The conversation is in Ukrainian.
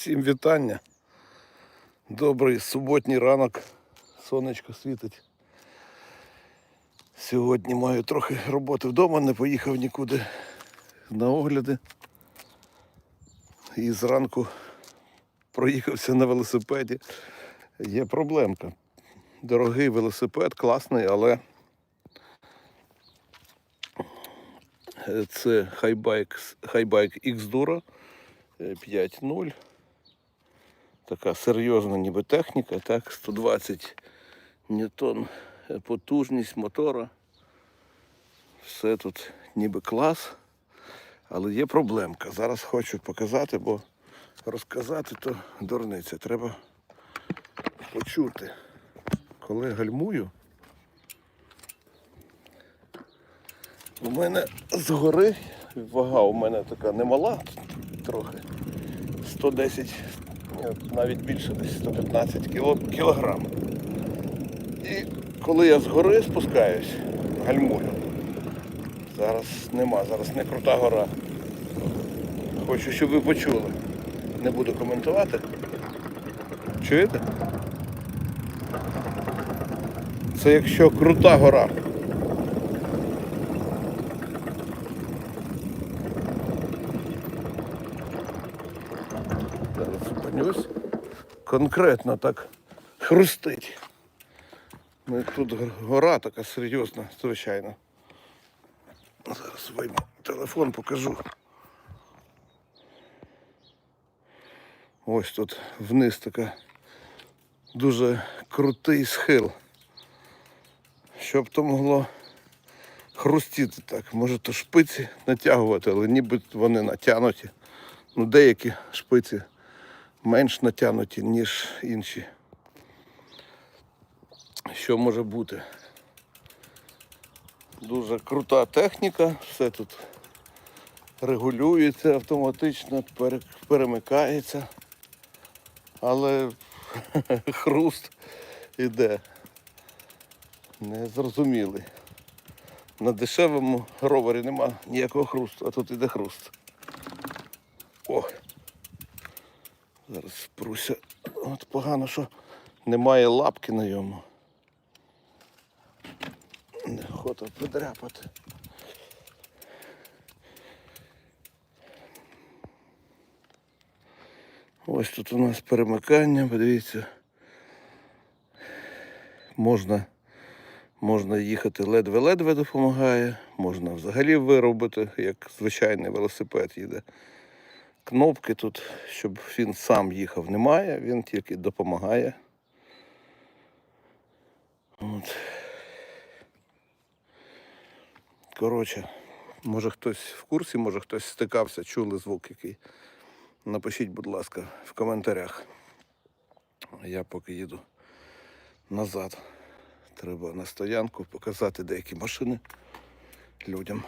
Всім вітання. Добрий суботній ранок. Сонечко світить. Сьогодні маю трохи роботи вдома, не поїхав нікуди на огляди. І зранку проїхався на велосипеді. Є проблемка. Дорогий велосипед, класний, але це Highbike, Highbike X-Dura 5.0. Така серйозна ніби техніка, так, 120 ньютон потужність мотора. Все тут ніби клас. Але є проблемка. Зараз хочу показати, бо розказати то дурниця. Треба почути. Коли гальмую, у мене згори вага у мене така немала трохи. 110, ні, навіть більше десь 115 кіло, кілограм. І коли я згори спускаюсь, гальмую. Зараз нема, зараз не крута гора. Хочу, щоб ви почули. Не буду коментувати. Чуєте? Це якщо крута гора. Зараз зупинюсь. Конкретно так хрустить. Ну, тут гора така серйозна, звичайно. Зараз вийму телефон, покажу. Ось тут вниз така дуже крутий схил. Щоб то могло хрустіти так. Може то шпиці натягувати, але ніби вони натягнуті. Ну, деякі шпиці менш натягнуті, ніж інші. Що може бути? Дуже крута техніка, все тут регулюється автоматично, перемикається, але хруст іде. Незрозумілий. На дешевому ровері нема ніякого хрусту, а тут іде хруст. О! Зараз спруся. От погано, що немає лапки на йому. Неохота придряпати. Ось тут у нас перемикання, подивіться. Можна, можна їхати ледве-ледве допомагає, можна взагалі виробити, як звичайний велосипед їде. Кнопки тут, щоб він сам їхав, немає, він тільки допомагає. От. Коротше, може хтось в курсі, може хтось стикався, чули звук який. Напишіть, будь ласка, в коментарях. Я поки їду назад. Треба на стоянку показати деякі машини людям.